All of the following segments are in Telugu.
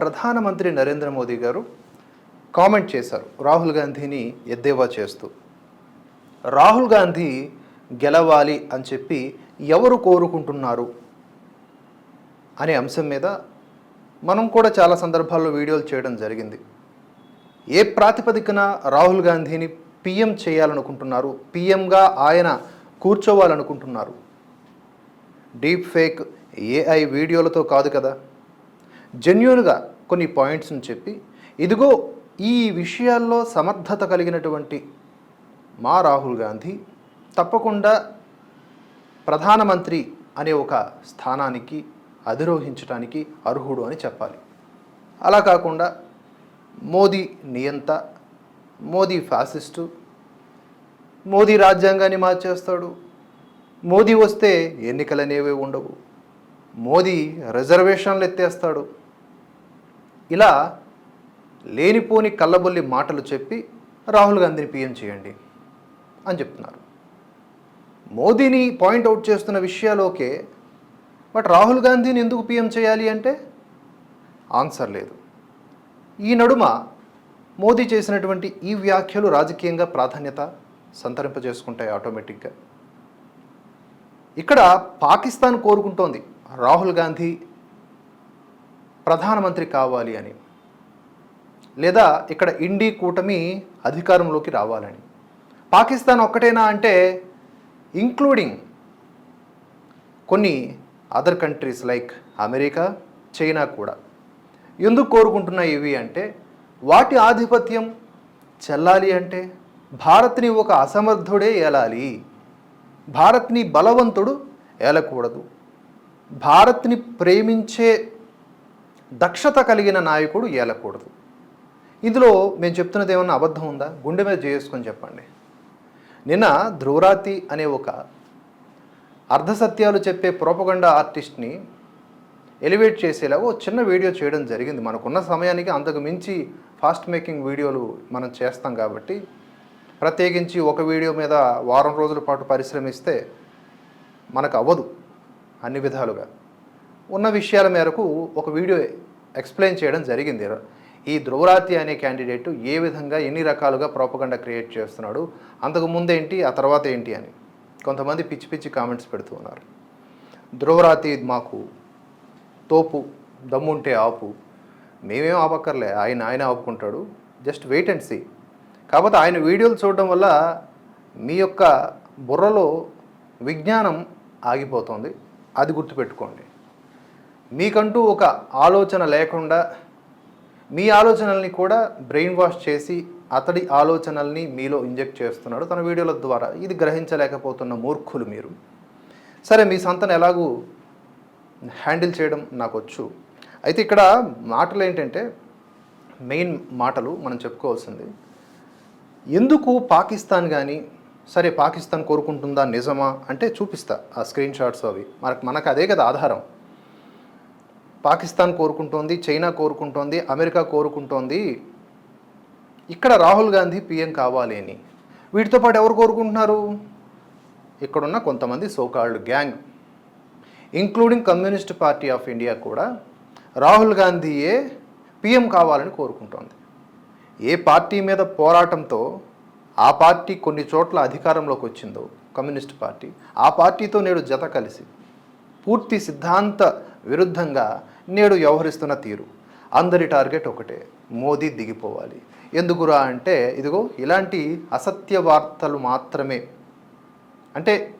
ప్రధానమంత్రి నరేంద్ర మోదీ గారు కామెంట్ చేశారు రాహుల్ గాంధీని ఎద్దేవా చేస్తూ. రాహుల్ గాంధీ గెలవాలి అని చెప్పి ఎవరు కోరుకుంటున్నారు అనే అంశం మీద మనం కూడా చాలా సందర్భాల్లో వీడియోలు చేయడం జరిగింది. ఏ ప్రాతిపదికన రాహుల్ గాంధీని పిఎం చేయాలనుకుంటున్నారు? పిఎంగా ఆయన కూర్చోవాలనుకుంటున్నారు? డీప్ ఫేక్ ఏఐ వీడియోలతో కాదు కదా. జెన్యున్గా కొన్ని పాయింట్స్ని చెప్పి ఇదిగో ఈ విషయాల్లో సమర్థత కలిగినటువంటి మా రాహుల్ గాంధీ తప్పకుండా ప్రధానమంత్రి అనే ఒక స్థానానికి అధిరోహించడానికి అర్హుడు అని చెప్పాలి. అలా కాకుండా మోదీ నియంత మోదీ ఫ్యాసిస్టు మోదీ రాజ్యాంగాన్ని మార్చేస్తాడు మోదీ వస్తే ఎన్నికలు అనేవి ఉండవు మోదీ రిజర్వేషన్లు ఎత్తేస్తాడు ఇలా లేనిపోని కళ్ళబొల్లి మాటలు చెప్పి రాహుల్ గాంధీని పీఎం చేయండి అని చెప్తున్నారు. మోదీని పాయింట్అవుట్ చేస్తున్న విషయాలు ఓకే బట్ రాహుల్ గాంధీని ఎందుకు పీఎం చేయాలి అంటే ఆన్సర్ లేదు. ఈ నడుమ మోదీ చేసినటువంటి ఈ వ్యాఖ్యలు రాజకీయంగా ప్రాధాన్యత సంతరింపజేసుకుంటాయి ఆటోమేటిక్గా. ఇక్కడ పాకిస్తాన్ కోరుకుంటోంది రాహుల్ గాంధీ ప్రధానమంత్రి కావాలి అని. లేదా ఇక్కడ ఇండీ కూటమి అధికారంలోకి రావాలని. పాకిస్తాన్ ఒక్కటేనా అంటే ఇంక్లూడింగ్ కొన్ని other countries like America China కూడా. ఎందుకు కోరుకుంటున్నాయి ఇవి అంటే వాటి ఆధిపత్యం చెల్లాలి అంటే భారత్ని ఒక అసమర్థుడే ఏలాలి. భారత్ని బలవంతుడు ఏలకూడదు. భారత్ని ప్రేమించే దక్షత కలిగిన నాయకుడు ఏలకూడదు. ఇందులో మేము చెప్తున్నది ఏమన్నా అబద్ధం ఉందా? గుండె మీద చేసుకొని చెప్పండి. నిన్న ధ్రువరాతి అనే ఒక అర్ధసత్యాలు చెప్పే ప్రోపగండా ఆర్టిస్ట్ని ఎలివేట్ చేసేలాగా ఒక చిన్న వీడియో చేయడం జరిగింది. మనకున్న సమయానికి అంతకు మించి ఫాస్ట్ మేకింగ్ వీడియోలు మనం చేస్తాం కాబట్టి ప్రత్యేకించి ఒక వీడియో మీద వారం రోజుల పాటు పరిశ్రమిస్తే మనకు అవ్వదు అన్ని విధాలుగా. ఉన్న విషయాల మేరకు ఒక వీడియో ఎక్స్ప్లెయిన్ చేయడం జరిగింది. ఈ ధ్రువరాతి అనే క్యాండిడేట్ ఏ విధంగా ఎన్ని రకాలుగా ప్రోపగండ క్రియేట్ చేస్తున్నాడు అంతకు ముందేంటి ఆ తర్వాత ఏంటి అని కొంతమంది పిచ్చి పిచ్చి కామెంట్స్ పెడుతూ ఉన్నారు. ధ్రువరాతి మాకు తోపు దమ్ముంటే ఆపు. మేమేం ఆపక్కర్లే ఆయన ఆయన ఆపుకుంటాడు. Just wait and see. కాకపోతే ఆయన వీడియోలు చూడడం వల్ల మీ యొక్క బుర్రలో విజ్ఞానం ఆగిపోతుంది. అది గుర్తుపెట్టుకోండి. మీకంటూ ఒక ఆలోచన లేకుండా మీ ఆలోచనల్ని కూడా బ్రెయిన్ వాష్ చేసి అతడి ఆలోచనల్ని మీలో ఇంజెక్ట్ చేస్తున్నాడు. తన వీడియోల ద్వారా ఇది గ్రహించలేకపోతున్న మూర్ఖులు మీరు. సరే మీ సంతను ఎలాగూ హ్యాండిల్ చేయడం నాకు వచ్చు. అయితే ఇక్కడ మాటలు ఏంటంటే మెయిన్ మాటలు మనం చెప్పుకోవాల్సింది. ఎందుకు పాకిస్తాన్ కానీ సరే పాకిస్తాన్ కోరుకుంటుందా నిజమా అంటే చూపిస్తా ఆ స్క్రీన్ షాట్స్ అవి. మనకు మనకు అదే కదా ఆధారం. పాకిస్తాన్ కోరుకుంటోంది చైనా కోరుకుంటోంది అమెరికా కోరుకుంటోంది. ఇక్కడ రాహుల్ గాంధీ పీఎం కావాలి అని. వీటితో పాటు ఎవరు కోరుకుంటున్నారు? ఇక్కడున్న కొంతమంది so called gang including communist party of India కూడా రాహుల్ గాంధీయే పీఎం కావాలని కోరుకుంటోంది. ఏ పార్టీ మీద పోరాటంతో ఆ పార్టీ కొన్ని చోట్ల అధికారంలోకి వచ్చిందో కమ్యూనిస్ట్ పార్టీ ఆ పార్టీతో నేడు జత కలిసి పూర్తి సిద్ధాంత విరుద్ధంగా నేడు వ్యవహరిస్తున్న తీరు. అందరి టార్గెట్ ఒకటే మోదీ దిగిపోవాలి. ఎందుకురా అంటే ఇదిగో ఇలాంటి అసత్య వార్తలు మాత్రమే. అంటే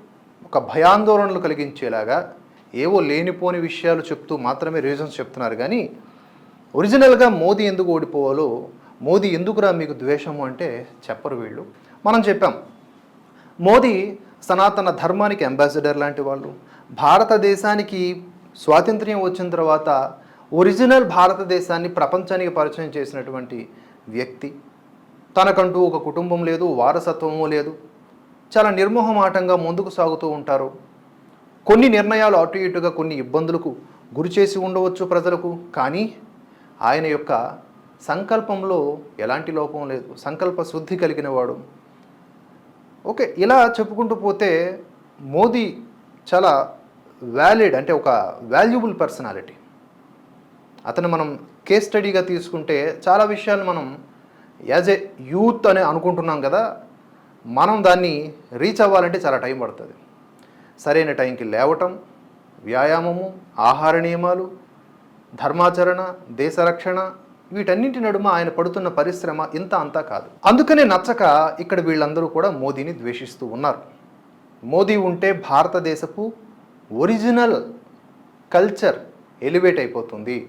ఒక భయాందోళనలు కలిగించేలాగా ఏవో లేనిపోని విషయాలు చెప్తూ మాత్రమే రీజన్స్ చెప్తున్నారు. కానీ ఒరిజినల్గా మోదీ ఎందుకు ఓడిపోవాలో మోదీ ఎందుకురా మీకు ద్వేషము అంటే చెప్పరు వీళ్ళు. మనం చెప్పాం. మోదీ సనాతన ధర్మానికి అంబాసిడర్ లాంటి వాళ్ళు భారతదేశానికి స్వాతంత్ర్యం వచ్చిన తర్వాత ఒరిజినల్ భారతదేశాన్ని ప్రపంచానికి పరిచయం చేసినటువంటి వ్యక్తి. తనకంటూ ఒక కుటుంబం లేదు వారసత్వము లేదు. చాలా నిర్మోహమాటంగా ముందుకు సాగుతూ ఉంటారు. కొన్ని నిర్ణయాలు అటు ఇటుగా కొన్ని ఇబ్బందులకు గురి చేసి ఉండవచ్చు ప్రజలకు కానీ ఆయన యొక్క సంకల్పంలో ఎలాంటి లోపం లేదు. సంకల్ప శుద్ధి కలిగిన వాడు. ఓకే ఇలా చెప్పుకుంటూ పోతే మోదీ చాలా వ్యాలిడ్ అంటే ఒక వాల్యుబుల్ పర్సనాలిటీ అతను మనం కేస్ స్టడీగా తీసుకుంటే చాలా విషయాలు మనం యాజ్ ఏ యూత్ అని అనుకుంటున్నాం కదా మనం దాన్ని రీచ్ అవ్వాలంటే చాలా టైం పడుతుంది. సరైన టైంకి లేవటం వ్యాయామము ఆహార నియమాలు ధర్మాచరణ దేశ రక్షణ వీటన్నింటి నడుమ ఆయన పడుతున్న పరిశ్రమ ఇంత అంతా కాదు. అందుకనే నచ్చక ఇక్కడ వీళ్ళందరూ కూడా మోదీని ద్వేషిస్తూ ఉన్నారు. మోదీ ఉంటే భారతదేశపు ఒరిజినల్ కల్చర్ ఎలివేట్ అయిపోతుంది.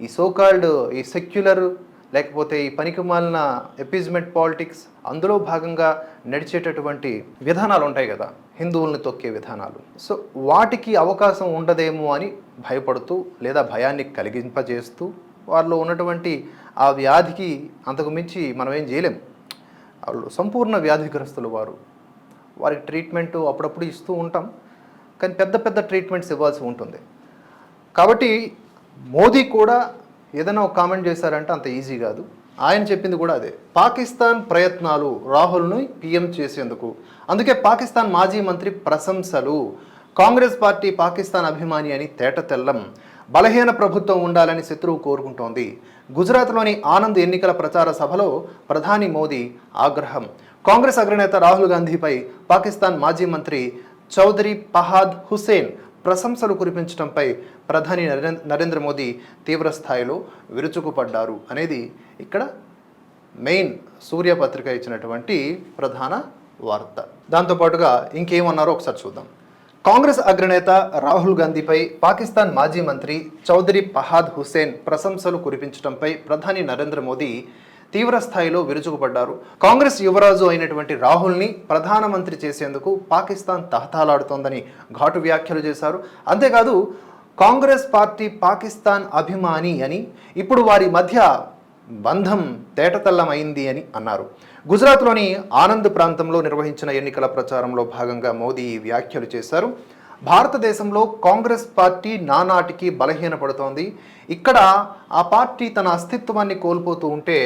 ఈ సోకాల్డ్ ఈ సెక్యులర్ లేకపోతే ఈ పనికిమాలిన ఎపీజ్మెంట్ పాలిటిక్స్ అందులో భాగంగా నడిచేటటువంటి విధానాలు ఉంటాయి కదా హిందువుల్ని తొక్కే విధానాలు. సో వాటికి అవకాశం ఉండదేమో అని భయపడుతూ లేదా భయాన్ని కలిగింపజేస్తూ వారిలో ఉన్నటువంటి ఆ వ్యాధికి అంతకు మించి మనం ఏం చేయలేం. వాళ్ళు సంపూర్ణ వ్యాధిగ్రస్తులు వారు. వారికి ట్రీట్మెంట్ అప్పుడప్పుడు ఇస్తూ ఉంటాం. కానీ పెద్ద పెద్ద ట్రీట్మెంట్స్ ఇవ్వాల్సి ఉంటుంది. కాబట్టి మోదీ కూడా ఏదైనా ఒక కామెంట్ చేశారంటే అంత ఈజీ కాదు. ఆయన చెప్పింది కూడా అదే. పాకిస్తాన్ ప్రయత్నాలు రాహుల్ను పీఎం చేసేందుకు. అందుకే పాకిస్తాన్ మాజీ మంత్రి ప్రశంసలు. కాంగ్రెస్ పార్టీ పాకిస్తాన్ అభిమాని అని తేట తెల్లం. బలహీన ప్రభుత్వం ఉండాలని శత్రువు కోరుకుంటోంది. గుజరాత్లోని ఆనంద్ ఎన్నికల ప్రచార సభలో ప్రధాని మోదీ ఆగ్రహం. కాంగ్రెస్ అగ్రనేత రాహుల్ గాంధీపై పాకిస్తాన్ మాజీ మంత్రి చౌదరి పహాద్ హుసేన్ ప్రశంసలు కురిపించడంపై ప్రధాని నరేంద్ర నరేంద్ర మోదీ తీవ్ర స్థాయిలో విరుచుకుపడ్డారు అనేది ఇక్కడ మెయిన్ సూర్య పత్రిక ఇచ్చినటువంటి ప్రధాన వార్త. దాంతోపాటుగా ఇంకేమన్నారో ఒకసారి చూద్దాం. కాంగ్రెస్ అగ్రనేత రాహుల్ గాంధీపై పాకిస్తాన్ మాజీ మంత్రి చౌదరి పహాద్ హుసేన్ ప్రశంసలు కురిపించడంపై ప్రధాని నరేంద్ర మోదీ తీవ్ర స్థాయిలో విరుచుకుపడ్డారు. కాంగ్రెస్ యువరాజు అయినటువంటి రాహుల్ని ప్రధానమంత్రి చేసేందుకు పాకిస్తాన్ తహతాలాడుతోందని ఘాటు వ్యాఖ్యలు చేశారు. అంతేకాదు కాంగ్రెస్ పార్టీ పాకిస్తాన్ అభిమాని అని ఇప్పుడు వారి మధ్య బంధం తేటతల్లమైంది అని అన్నారు. గుజరాత్లోని ఆనంద్ ప్రాంతంలో నిర్వహించిన ఎన్నికల ప్రచారంలో భాగంగా మోదీ వ్యాఖ్యలు చేశారు. భారతదేశంలో కాంగ్రెస్ పార్టీ నానాటికి బలహీనపడుతోంది. ఇక్కడ ఆ పార్టీ తన అస్తిత్వాన్ని కోల్పోతూ ఉంటే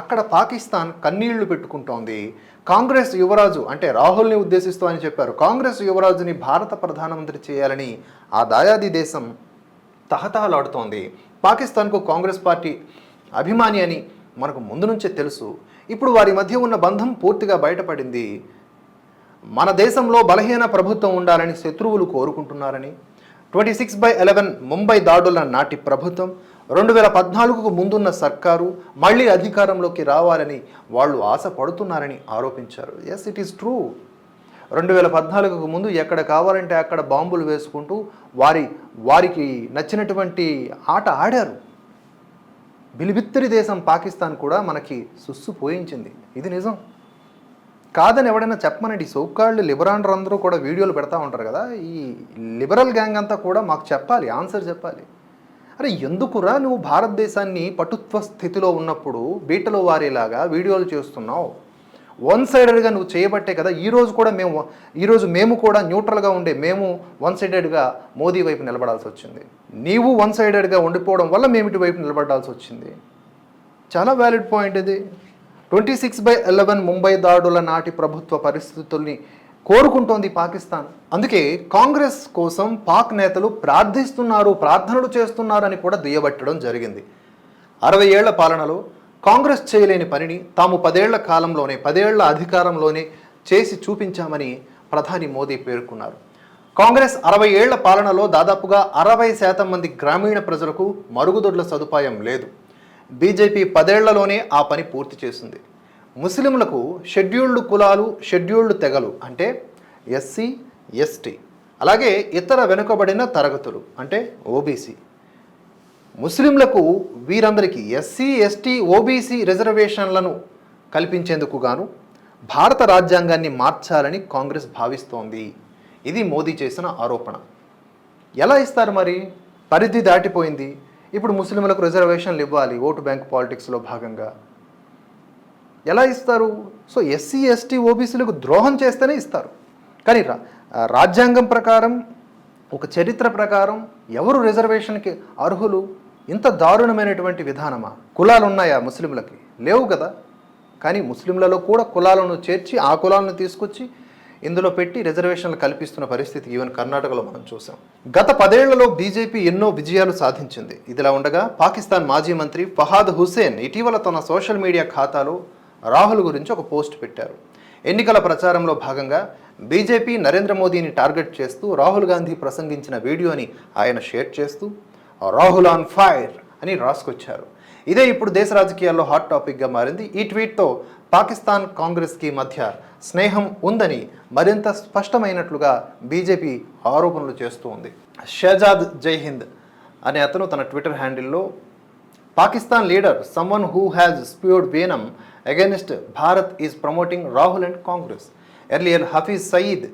అక్కడ పాకిస్తాన్ కన్నీళ్ళు పెట్టుకుంటోంది. కాంగ్రెస్ యువరాజు అంటే రాహుల్ని ఉద్దేశిస్తూ అని చెప్పారు. కాంగ్రెస్ యువరాజుని భారత ప్రధానమంత్రి చేయాలని ఆ దాయాది దేశం తహతహలాడుతోంది. పాకిస్తాన్కు కాంగ్రెస్ పార్టీ అభిమాని అని మనకు ముందు నుంచే తెలుసు. ఇప్పుడు వారి మధ్య ఉన్న బంధం పూర్తిగా బయటపడింది. మన దేశంలో బలహీన ప్రభుత్వం ఉండాలని శత్రువులు కోరుకుంటున్నారని twenty six by eleven Mumbai దాడుల నాటి ప్రభుత్వం రెండు వేల పద్నాలుగుకు ముందున్న సర్కారు మళ్ళీ అధికారంలోకి రావాలని వాళ్ళు ఆశపడుతున్నారని ఆరోపించారు. ఎస్ ఇట్ ఈస్ ట్రూ రెండు వేల పద్నాలుగుకు ముందు ఎక్కడ కావాలంటే అక్కడ బాంబులు వేసుకుంటూ వారి వారికి నచ్చినటువంటి ఆట ఆడారు. బిలిబిత్తరి దేశం పాకిస్తాన్ కూడా మనకి సుస్సు పోయించింది. ఇది నిజం. కాదని ఎవడైనా చెప్పమనండి. సోకాళ్ళు లిబరాండ్రు అందరూ కూడా వీడియోలు పెడతా ఉంటారు కదా ఈ లిబరల్ గ్యాంగ్ అంతా కూడా మాకు చెప్పాలి ఆన్సర్ చెప్పాలి. అరే ఎందుకురా నువ్వు భారతదేశాన్ని పటుత్వ స్థితిలో ఉన్నప్పుడు బీటలో వారేలాగా వీడియోలు చేస్తున్నావు? వన్ సైడెడ్గా నువ్వు చేయబట్టే కదా ఈరోజు కూడా మేము ఈరోజు మేము కూడా న్యూట్రల్గా ఉండే మేము వన్ సైడెడ్గా మోదీ వైపు నిలబడాల్సి వచ్చింది. నీవు వన్ సైడెడ్గా ఉండిపోవడం వల్ల మేము ఇటువైపు నిలబడాల్సి వచ్చింది. చాలా వ్యాలిడ్ పాయింట్ ఇది. Twenty six by eleven Mumbai దాడుల నాటి ప్రభుత్వ పరిస్థితుల్ని కోరుకుంటోంది పాకిస్తాన్. అందుకే కాంగ్రెస్ కోసం పాక్ నేతలు ప్రార్థిస్తున్నారు ప్రార్థనలు చేస్తున్నారని కూడా దుయ్యబట్టడం జరిగింది. అరవై ఏళ్ళ పాలనలో కాంగ్రెస్ చేయలేని పనిని తాము పదేళ్ళ కాలంలోనే పదేళ్ళ అధికారంలోనే చేసి చూపించామని ప్రధాని మోదీ పేర్కొన్నారు. కాంగ్రెస్ అరవై ఏళ్ళ పాలనలో దాదాపుగా అరవై శాతం మంది గ్రామీణ ప్రజలకు మరుగుదొడ్ల సదుపాయం లేదు. బీజేపీ పదేళ్ళలోనే ఆ పని పూర్తి చేసింది. ముస్లింలకు షెడ్యూల్డ్ కులాలు షెడ్యూల్డ్ తెగలు అంటే ఎస్సీ ఎస్టీ అలాగే ఇతర వెనుకబడిన తరగతులు అంటే ఓబీసీ. ముస్లింలకు వీరందరికీ ఎస్సీ ఎస్టీ ఓబీసీ రిజర్వేషన్లను కల్పించేందుకు గాను భారత రాజ్యాంగాన్ని మార్చాలని కాంగ్రెస్ భావిస్తోంది. ఇది మోదీ చేసిన ఆరోపణ. ఎలా ఇస్తారు మరి? పరిధి దాటిపోయింది. ఇప్పుడు ముస్లింలకు రిజర్వేషన్లు ఇవ్వాలి ఓటు బ్యాంక్ పాలిటిక్స్లో భాగంగా. ఎలా ఇస్తారు? సో ఎస్సీ ఎస్టీ ఓబీసీలకు ద్రోహం చేస్తేనే ఇస్తారు. కానీ రా రాజ్యాంగం ప్రకారం ఒక చరిత్ర ప్రకారం ఎవరు రిజర్వేషన్కి అర్హులు? ఇంత దారుణమైనటువంటి విధానమా? కులాలు ఉన్నాయా ముస్లింలకి? లేవు కదా. కానీ ముస్లింలలో కూడా కులాలను చేర్చి ఆ కులాలను తీసుకొచ్చి ఇందులో పెట్టి రిజర్వేషన్లు కల్పిస్తున్న పరిస్థితి ఈవెన్ కర్ణాటకలో మనం చూసాం. గత పదేళ్ళలో బీజేపీ ఎన్నో విజయాలు సాధించింది. ఇదిలా ఉండగా పాకిస్తాన్ మాజీ మంత్రి ఫహాద్ హుసేన్ ఇటీవల తన సోషల్ మీడియా ఖాతాలో రాహుల్ గురించి ఒక పోస్ట్ పెట్టారు. ఎన్నికల ప్రచారంలో భాగంగా బీజేపీ నరేంద్ర మోదీని టార్గెట్ చేస్తూ రాహుల్ గాంధీ ప్రసంగించిన వీడియోని ఆయన షేర్ చేస్తూ రాహుల్ ఆన్ ఫైర్ అని రాసుకొచ్చారు. ఇదే ఇప్పుడు దేశ రాజకీయాల్లో హాట్ టాపిక్గా మారింది. ఈ ట్వీట్తో పాకిస్తాన్ కాంగ్రెస్కి మధ్య స్నేహం ఉందని మరింత స్పష్టమైనట్లుగా బీజేపీ ఆరోపణలు చేస్తూ ఉంది. షహజాద్ జై హింద్ అనే అతను తన Twitter హ్యాండిల్లో Pakistan leader someone who has spewed venom against Bharat is promoting Rahul and Congress. Earlier Hafeez Saeed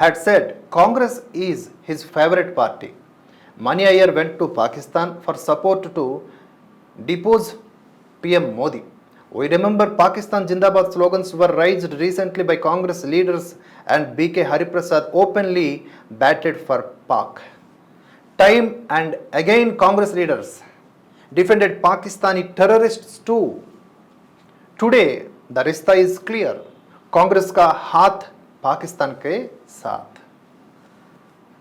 had said Congress is his favourite party. Mani Aiyar went to Pakistan for support to depose PM Modi. We remember Pakistan Jindabad slogans were raised recently by Congress leaders and BK Hariprasad openly batted for Pak. Time and again Congress leaders defended Pakistani terrorists too. Today the रिश्ता इज क्लियर कांग्रेस का हाथ पाकिस्तान के साथ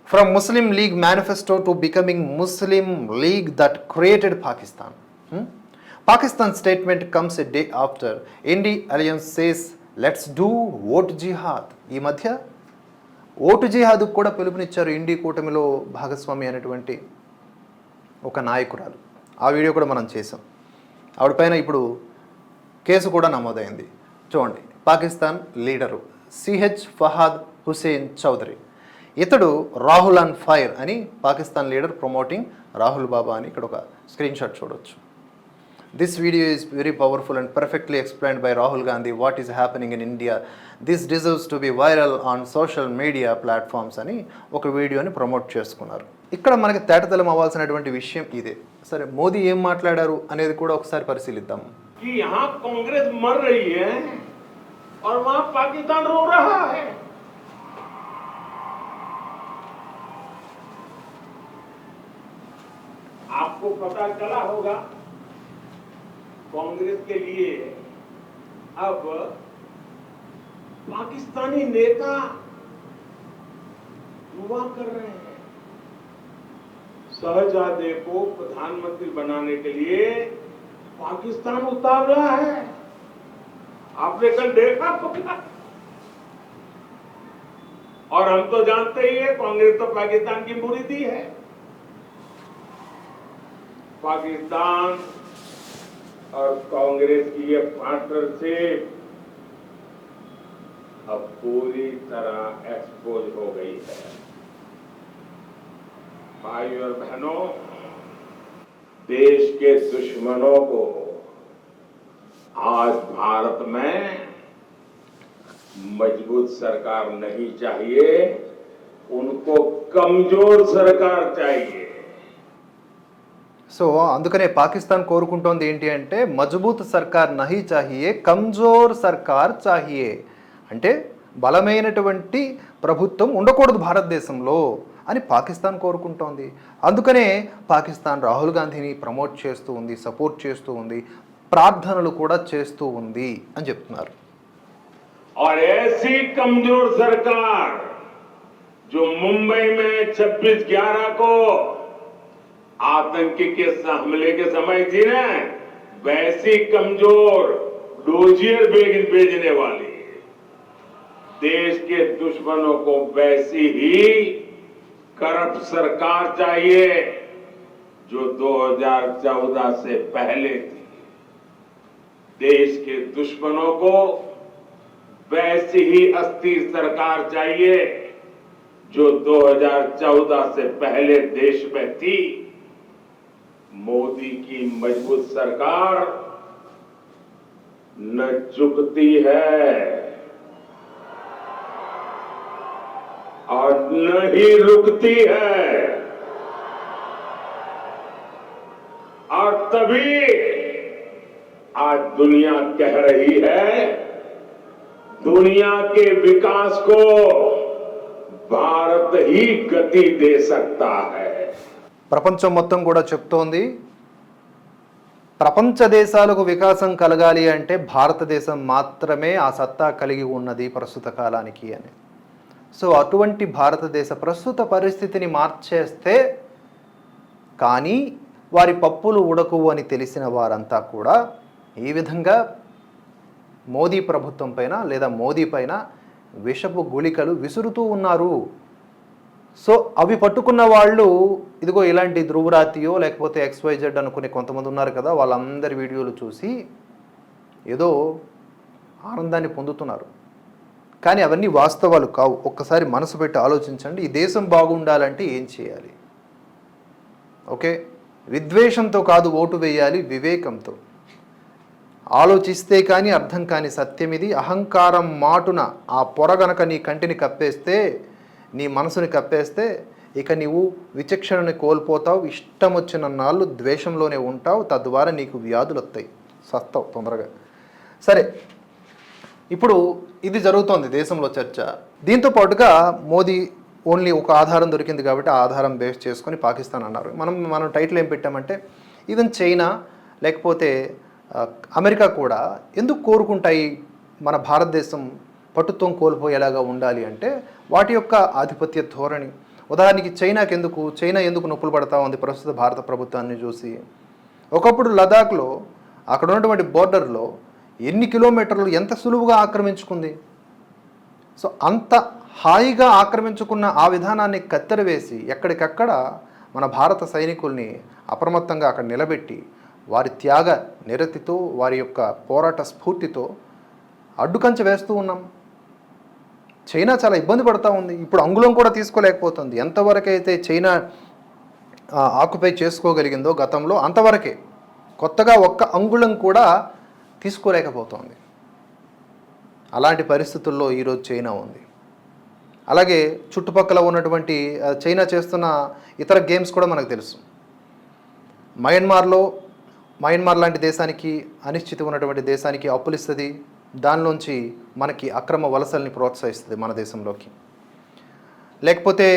from Muslim League manifesto to becoming Muslim League that created Pakistan Hmm? Pakistan statement comes a day after INDI Alliance says let's do vote jihad ఈ మధ్య ఓటు జిహాద్ కూడా పిలుపునిచ్చారు ఇండి కూటమిలో భాగస్వామి అనేటువంటి ఒక నాయకురాలు. ఆ వీడియో కూడా మనం చేసాం ఆవిడపైన ఇప్పుడు కేసు కూడా నమోదైంది. చూడండి పాకిస్తాన్ లీడరు సిహెచ్ ఫహాద్ హుసేన్ చౌదరి. ఇతడు రాహుల్ అండ్ ఫైర్ అని పాకిస్తాన్ లీడర్ ప్రమోటింగ్ రాహుల్ బాబా అని ఇక్కడ ఒక స్క్రీన్ షాట్ చూడొచ్చు. this video is very powerful and perfectly explained by Rahul Gandhi what is happening in India this deserves to be viral on social media platforms అని ఒక వీడియోని ప్రమోట్ చేసుకున్నారు ఇక్కడ మనకి తేటతెలం అవ్వాల్సినటువంటి విషయం ఇదే సరే మోదీ ఏం మాట్లాడారు అనేది కూడా ఒకసారి పరిశీలిద్దాం कि यहाँ कांग्रेस मर रही है और वहां पाकिस्तान रो रहा है आपको पता चला होगा कांग्रेस के लिए। अब पाकिस्तानी नेता दुआ कर रहे हैं। शहजादे को प्रधानमंत्री बनाने के लिए पाकिस्तान उतार रहा है। आपने कल देखा होगा और हम तो जानते ही है, कांग्रेस तो पाकिस्तान की मुरीदी है। पाकिस्तान और कांग्रेस की ये पार्टनरशिप अब पूरी तरह एक्सपोज हो गई है। भाई और बहनों, देश के दुश्मनों को आज भारत में मज़बूत सरकार नहीं चाहिए, उनको कमज़ोर सरकार चाहिए। సో అందుకనే పాకిస్తాన్ కోరుకుంటోంది ఏంటి అంటే మజబూత్ సర్కార్ నహీ చాహియే కమ్జోర్ సర్కార్ చాహియే అంటే బలమైనటువంటి ప్రభుత్వం ఉండకూడదు భారతదేశంలో అని పాకిస్తాన్ కోరుకుంటోంది అందుకనే పాకిస్తాన్ రాహుల్ గాంధీని ప్రమోట్ చేస్తూ ఉంది సపోర్ట్ చేస్తూ ఉంది ప్రార్థనలు కూడా చేస్తూ ఉంది అని చెప్తున్నారు और ऐसी कमजोर सरकार जो मुंबई में 26 ग्यारह को आतंकी के हमले के समय थी ना, वैसी कमज़ोर डोजियर भेज भेजने वाली। देश के दुश्मनों को वैसी ही करप्ट सरकार चाहिए, जो 2014 से पहले थी। देश के दुश्मनों को वैसी ही अस्थिर सरकार चाहिए, जो 2014 से पहले देश में थी। मोदी की मज़बूत सरकार न चुकती है और न ही रुकती है। और तभी आज दुनिया कह रही है, दुनिया के विकास को भारत ही गति दे सकता है। ప్రపంచం మొత్తం కూడా చెప్తోంది. ప్రపంచ దేశాలకు వికాసం కలగాలి అంటే భారతదేశం మాత్రమే ఆ సత్తా కలిగి ఉన్నది ప్రస్తుత కాలానికి అని. సో అటువంటి భారతదేశ ప్రస్తుత పరిస్థితిని మార్చేస్తే కానీ వారి పప్పులు ఉడకు అని తెలిసిన వారంతా కూడా ఈ విధంగా మోదీ ప్రభుత్వం పైన లేదా మోదీ పైన విషపు గుళికలు విసురుతూ ఉన్నారు. సో అవి పట్టుకున్న వాళ్ళు ఇదిగో ఇలాంటి ధ్రువరాతియో లేకపోతే ఎక్స్వైజెడ్ అనుకునే కొంతమంది ఉన్నారు కదా వాళ్ళందరి వీడియోలు చూసి ఏదో ఆనందాన్ని పొందుతున్నారు. కానీ అవన్నీ వాస్తవాలు కావు. ఒక్కసారి మనసు పెట్టి ఆలోచించండి ఈ దేశం బాగుండాలంటే ఏం చేయాలి? ఓకే? విద్వేషంతో కాదు ఓటు వేయాలి వివేకంతో. ఆలోచిస్తే కానీ అర్థం కాని సత్యం ఇది అహంకారం మాటున ఆ పొర గనక నీ కంటిని కప్పేస్తే నీ మనసుని కప్పేస్తే ఇక నీవు విచక్షణని కోల్పోతావు ఇష్టం వచ్చిన నాళ్ళు ద్వేషంలోనే ఉంటావు తద్వారా నీకు వ్యాధులు వస్తాయి సస్తావు తొందరగా. సరే ఇప్పుడు ఇది జరుగుతోంది దేశంలో చర్చ. దీంతో పాటుగా మోదీ ఓన్లీ ఒక ఆధారం దొరికింది కాబట్టి ఆ ఆధారం బేస్ చేసుకొని పాకిస్తాన్ అన్నారు. మనం మనం టైటిల్ ఏం పెట్టామంటే ఈవెన్ చైనా లేకపోతే అమెరికా కూడా ఎందుకు కోరుకుంటాయి మన భారతదేశం పటుత్వం కోల్పోయేలాగా ఉండాలి అంటే వాటి యొక్క ఆధిపత్య ధోరణి. ఉదాహరణకి చైనాకి ఎందుకు చైనా ఎందుకు నొప్పులు పడతా ఉంది? ప్రస్తుత భారత ప్రభుత్వాన్ని చూసి. ఒకప్పుడు లదాఖ్లో అక్కడ ఉన్నటువంటి బోర్డర్లో ఎన్ని కిలోమీటర్లు ఎంత సులువుగా ఆక్రమించుకుంది? సో అంత హాయిగా ఆక్రమించుకున్న ఆ విధానాన్ని కత్తెరవేసి ఎక్కడికక్కడ మన భారత సైనికుల్ని అప్రమత్తంగా అక్కడ నిలబెట్టి వారి త్యాగ నిరతితో వారి యొక్క పోరాట స్ఫూర్తితో అడ్డుకంచె వేస్తూ ఉన్నాం. చైనా చాలా ఇబ్బంది పడుతూ ఉంది. ఇప్పుడు అంగుళం కూడా తీసుకోలేకపోతుంది. ఎంతవరకైతే చైనా ఆక్యుపై చేసుకోగలిగిందో గతంలో అంతవరకే కొత్తగా ఒక్క అంగుళం కూడా తీసుకోలేకపోతోంది. అలాంటి పరిస్థితుల్లో ఈరోజు చైనా ఉంది. అలాగే చుట్టుపక్కల ఉన్నటువంటి చైనా చేస్తున్న ఇతర గేమ్స్ కూడా మనకు తెలుసు. మయన్మార్లో మయన్మార్ లాంటి దేశానికి అనిశ్చితి ఉన్నటువంటి దేశానికి అప్పులు ఇస్తుంది దానిలోంచి మనకి అక్రమ వలసల్ని ప్రోత్సహిస్తుంది మన దేశంలోకి. లేకపోతే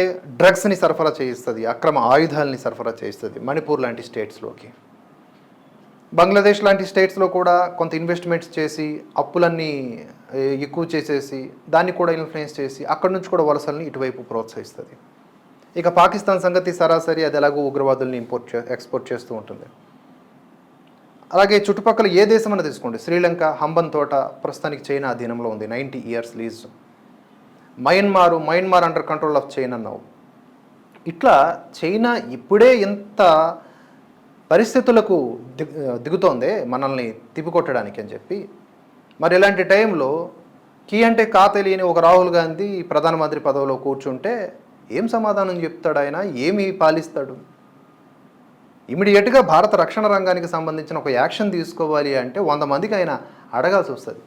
డ్రగ్స్ని సరఫరా చేయిస్తుంది అక్రమ ఆయుధాలని సరఫరా చేయిస్తుంది మణిపూర్ లాంటి స్టేట్స్లోకి. బంగ్లాదేశ్ లాంటి స్టేట్స్లో కూడా కొంత ఇన్వెస్ట్మెంట్స్ చేసి అప్పులన్నీ ఎక్కువ చేసేసి దాన్ని కూడా ఇన్ఫ్లుయెన్స్ చేసి అక్కడి నుంచి కూడా వలసల్ని ఇటువైపు ప్రోత్సహిస్తుంది. ఇక పాకిస్తాన్ సంగతి సరాసరి అది ఎలాగో ఉగ్రవాదుల్ని ఇంపోర్ట్ చే ఎక్స్పోర్ట్ చేస్తూ ఉంటుంది. అలాగే చుట్టుపక్కల ఏ దేశమైనా తీసుకోండి. శ్రీలంక హంబన్ తోట ప్రస్తుతానికి చైనా అధీనంలో ఉంది. Ninety years lease. Myanmar Myanmar under control of China now ఇట్లా చైనా ఇప్పుడే ఇంత పరిస్థితులకు దిగు దిగుతోంది మనల్ని తిప్పికొట్టడానికి అని చెప్పి. మరి ఇలాంటి టైంలో కీ అంటే కా తెలియని ఒక రాహుల్ గాంధీ ప్రధానమంత్రి పదవిలో కూర్చుంటే ఏం సమాధానం చెప్తాడు ఆయన? ఏమి పాలిస్తాడు? ఇమీడియట్గా భారత రక్షణ రంగానికి సంబంధించిన ఒక యాక్షన్ తీసుకోవాలి అంటే వంద మందికి ఆయన అడగాల్సి వస్తుంది.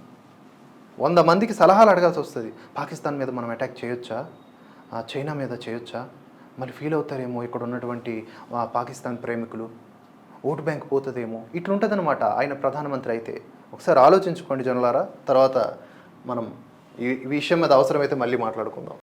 వంద మందికి సలహాలు అడగాల్సి వస్తుంది. పాకిస్తాన్ మీద మనం అటాక్ చేయొచ్చా? చైనా మీద చేయొచ్చా? మరి ఫీల్ అవుతారేమో ఇక్కడ ఉన్నటువంటి పాకిస్తాన్ ప్రేమికులు? ఓటు బ్యాంక్ పోతుందేమో? ఇట్లుంటుందన్నమాట ఆయన ప్రధానమంత్రి అయితే. ఒకసారి ఆలోచించుకోండి జనులారా. తర్వాత మనం ఈ విషయం మీద అవసరమైతే మళ్ళీ మాట్లాడుకుందాం.